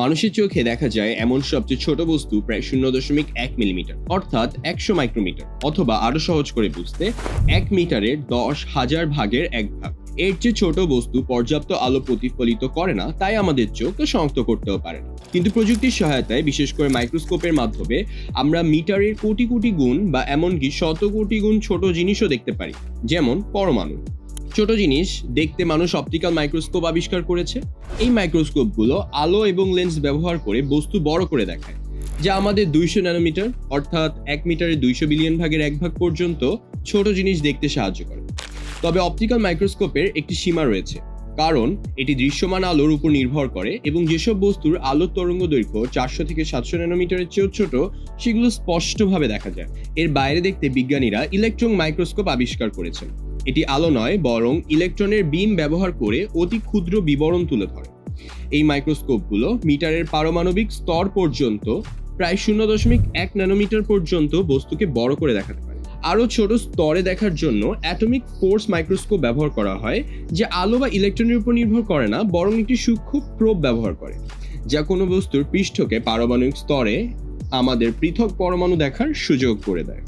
মানুষের চোখে দেখা যায় এমন সবচেয়ে ছোট বস্তু প্রায় শূন্য দশমিক এক মিলিমিটার, অর্থাৎ একশো মাইক্রোমিটার, অথবা আরও সহজ করে বুঝতে, এক মিটারের দশ হাজার ভাগের এক ভাগ। এর চেয়ে ছোট বস্তু পর্যাপ্ত আলো প্রতিফলিত করে না, তাই আমাদের চোখ তা শনাক্ত করতেও পারে না। কিন্তু প্রযুক্তির সহায়তায়, বিশেষ করে মাইক্রোস্কোপের মাধ্যমে, আমরা মিটারের কোটি কোটি গুণ বা এমনকি শত কোটি গুণ ছোট জিনিসও দেখতে পারি, যেমন পরমাণু। ছোট জিনিস দেখতে মানুষ অপটিক্যাল মাইক্রোস্কোপ আবিষ্কার করেছে। এই মাইক্রোস্কোপগুলো আলো এবং লেন্স ব্যবহার করে বস্তু বড় করে দেখায়, যা আমাদের দুইশো ন্যানোমিটার অর্থাৎ এক মিটারের দুইশো বিলিয়ন ভাগের এক ভাগ পর্যন্ত ছোট জিনিস দেখতে সাহায্য করে। তবে অপটিক্যাল মাইক্রোস্কোপের একটি সীমা রয়েছে, কারণ এটি দৃশ্যমান আলোর উপর নির্ভর করে এবং যেসব বস্তুর আলোর তরঙ্গ দৈর্ঘ্য চারশো থেকে সাতশো ন্যানোমিটারের চেয়েও ছোট, সেগুলো স্পষ্টভাবে দেখা যায়। এর বাইরে দেখতে বিজ্ঞানীরা ইলেকট্রন মাইক্রোস্কোপ আবিষ্কার করেছেন। এটি আলো নয়, বরং ইলেকট্রনের বিম ব্যবহার করে অতি ক্ষুদ্র বিবরণ তুলে ধরে। এই মাইক্রোস্কোপগুলো মিটারের পারমাণবিক স্তর পর্যন্ত, প্রায় শূন্য দশমিক এক ন্যানোমিটার পর্যন্ত বস্তুকে বড় করে দেখাতে পারে। আরও ছোট স্তরে দেখার জন্য অ্যাটমিক ফোর্স মাইক্রোস্কোপ ব্যবহার করা হয়, যে আলো বা ইলেকট্রনের উপর নির্ভর করে না, বরং একটি সূক্ষ্ম প্রোব ব্যবহার করে, যা কোনো বস্তুর পৃষ্ঠকে পারমাণবিক স্তরে আমাদের পৃথক পরমাণু দেখার সুযোগ করে দেয়।